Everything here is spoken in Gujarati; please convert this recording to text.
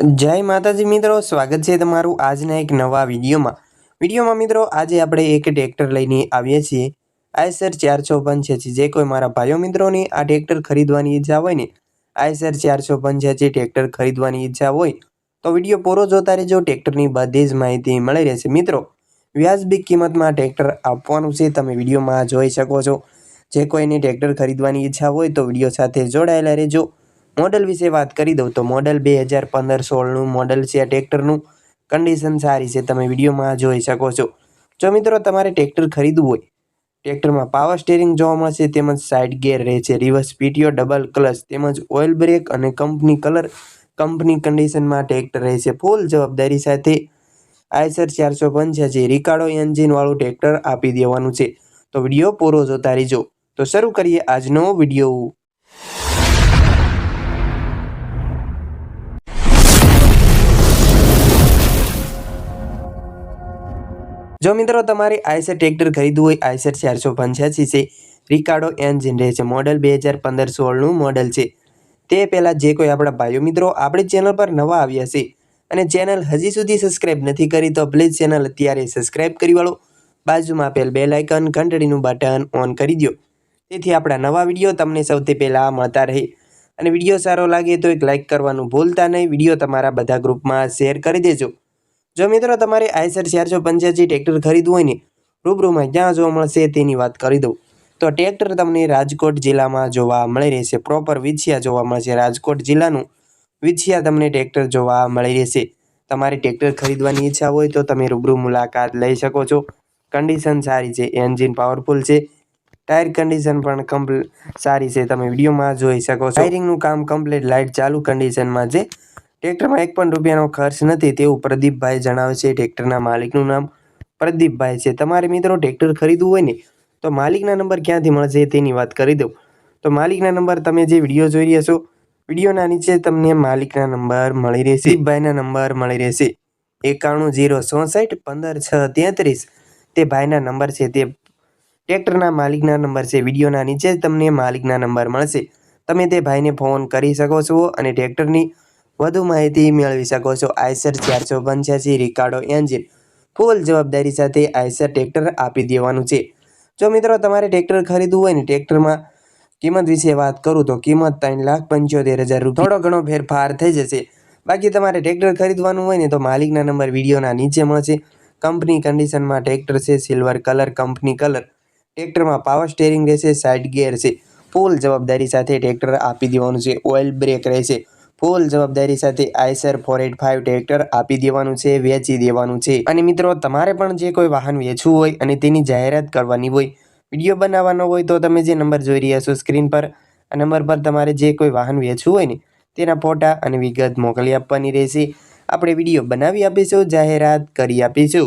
જય માતાજી મિત્રો, સ્વાગત છે તમારું આજના એક નવા વિડીયોમાં. વિડીયોમાં મિત્રો, આજે આપણે એક ટ્રેક્ટર લઈને આવીએ છીએ. આઈસર ચારસો પંચ્યાસી જે કોઈ મારા ભાઈઓ મિત્રોને આ ટ્રેક્ટર ખરીદવાની ઈચ્છા હોય ને, આઈસર ચારસો પંચ્યાસી ટ્રેક્ટર ખરીદવાની ઈચ્છા હોય, તો વીડિયો પૂરો જોતા રહેજો. ટ્રેક્ટરની બધી જ માહિતી મળી રહેશે. મિત્રો, વ્યાજબી કિંમતમાં ટ્રેક્ટર આપવાનું છે. તમે વિડીયોમાં જોઈ શકો છો. જે કોઈને ટ્રેક્ટર ખરીદવાની ઈચ્છા હોય તો વીડિયો સાથે જોડાયેલા રહેજો. મોડલ વિશે વાત કરી દઉં તો મોડલ બે હજાર પંદર સોળનું મોડલ છે આ ટ્રેક્ટરનું. કન્ડિશન સારી છે, તમે વિડીયોમાં જોઈ શકો છો. જો મિત્રો તમારે ટ્રેક્ટર ખરીદવું હોય, ટ્રેક્ટરમાં પાવર સ્ટેરિંગ જોવા મળશે, તેમજ સાઇડ ગેર રહે છે રિવર્સ પીટીઓ ડબલ ક્લચ તેમજ ઓઇલ બ્રેક અને કંપની કલર કંપની કન્ડિશનમાં ટ્રેક્ટર રહે છે. ફૂલ જવાબદારી સાથે આઈસર ચારસો પંચ્યાસી રિકાર્ડો એન્જિનવાળું ટ્રેક્ટર આપી દેવાનું છે. તો વીડિયો પૂરો જોતા રહેજો. તો શરૂ કરીએ આજનો વીડિયો. જો મિત્રો તમારે આઈસેટ ટ્રેક્ટર ખરીદવું હોય, આઈસેટ ચારસો પંચ્યાસી છે. રિકાર્ડો એન રહે છે. મોડલ બે હજાર પંદર સોળનું મોડલ છે. તે પહેલાં જે કોઈ આપણા ભાઈઓ મિત્રો આપણી ચેનલ પર નવા આવ્યા છે અને ચેનલ હજી સુધી સબસ્ક્રાઈબ નથી કરી, તો પ્લીઝ ચેનલ અત્યારે સબસ્ક્રાઈબ કરી વાળો. બાજુમાં આપેલ બે લાઇકન ઘંટડીનું બટન ઓન કરી દો તેથી આપણા નવા વીડિયો તમને સૌથી પહેલાં મળતા રહે. અને વીડિયો સારો લાગે તો એક લાઇક કરવાનું ભૂલતા નહીં. વીડિયો તમારા બધા ગ્રુપમાં શેર કરી દેજો. જો મિત્રો તમારે આઈસર ચારસો પંચ્યાસી ટ્રેક્ટર ખરીદવું હોય ને, રૂબરૂમાં ક્યાં જોવા મળશે તેની વાત કરી દઉં. તો ટ્રેક્ટર તમને રાજકોટ જિલ્લામાં જોવા મળી રહેશે. પ્રોપર વિછિયા જોવા મળશે. રાજકોટ જિલ્લાનું વિછિયા તમને ટ્રેક્ટર જોવા મળી રહેશે. તમારે ટ્રેક્ટર ખરીદવાની ઈચ્છા હોય તો તમે રૂબરૂ મુલાકાત લઈ શકો છો. કન્ડિશન સારી છે. એન્જિન પાવરફુલ છે. ટાયર કન્ડિશન પણ કમ્પ્લીટ સારી છે. તમે વિડીયોમાં જોઈ શકો છો. ટાયરિંગનું કામ કમ્પ્લીટ લાઇટ ચાલુ કન્ડિશનમાં છે. ટ્રેક્ટરમાં એક પણ રૂપિયાનો ખર્ચ નથી તેવું પ્રદીપભાઈ જણાવે છે. ટ્રેક્ટરના માલિકનું નામ પ્રદીપભાઈ છે. તમારે મિત્રો ટ્રેક્ટર ખરીદવું હોય ને, તો માલિકના નંબર ક્યાંથી મળશે તેની વાત કરી દઉં. તો માલિકના નંબર તમે જે વીડિયો જોઈ રહ્યા છો, વિડીયોના નીચે તમને માલિકના નંબર મળી રહેશે. દીપભાઈના નંબર મળી રહેશે. એકાણું જીરો ચોસઠ પંદર છ તેત્રીસ. તે ભાઈના નંબર છે. તે ટ્રેક્ટરના માલિકના નંબર છે. વિડીયોના નીચે તમને માલિકના નંબર મળશે. તમે તે ભાઈને ફોન કરી શકો છો અને ટ્રેક્ટરની વધુ માહિતી મેળવી શકો છો. આઈસર ચારસો પંચ્યાસી, રિકાર્ડો એન્જિન. ફૂલ જવાબદારી સાથે આઈસર ટ્રેક્ટર આપી દેવાનું છે. જો મિત્રો તમારે ટ્રેક્ટર ખરીદવું હોય ને ટ્રેક્ટરમાં કિંમત વિશે વાત કરું તો કિંમત ત્રણ લાખ પંચોતેર હજાર થોડો ઘણો ફેરફાર થઈ જશે. બાકી તમારે ટ્રેક્ટર ખરીદવાનું હોય ને તો માલિકના નંબર વિડીયોના નીચે મળશે. કંપની કન્ડિશનમાં ટ્રેક્ટર છે, સિલ્વર કલર, કંપની કલર. ટ્રેક્ટરમાં પાવર સ્ટેરિંગ રહેશે, સાઇડ ગિયર છે. ફૂલ જવાબદારી સાથે ટ્રેક્ટર આપી દેવાનું છે. ઓઇલ બ્રેક રહેશે. ફૂલ જવાબદારી સાથે Eicher four eight five tractor આપી દેવાનું છે, વેચી દેવાનું છે. અને મિત્રો, તમારે પણ જે કોઈ વાહન વેચવું હોય અને તેની જાહેરાત કરવાની હોય, વીડિયો બનાવવાનો હોય, તો તમે જે નંબર જોઈ રહ્યા છો સ્ક્રીન પર, આ નંબર પર તમારે જે કોઈ વાહન વેચવું હોય ને, તેના ફોટા અને વિગત મોકલી આપવાની રહેશે. આપણે વીડિયો બનાવી આપીશું, જાહેરાત કરી આપીશું.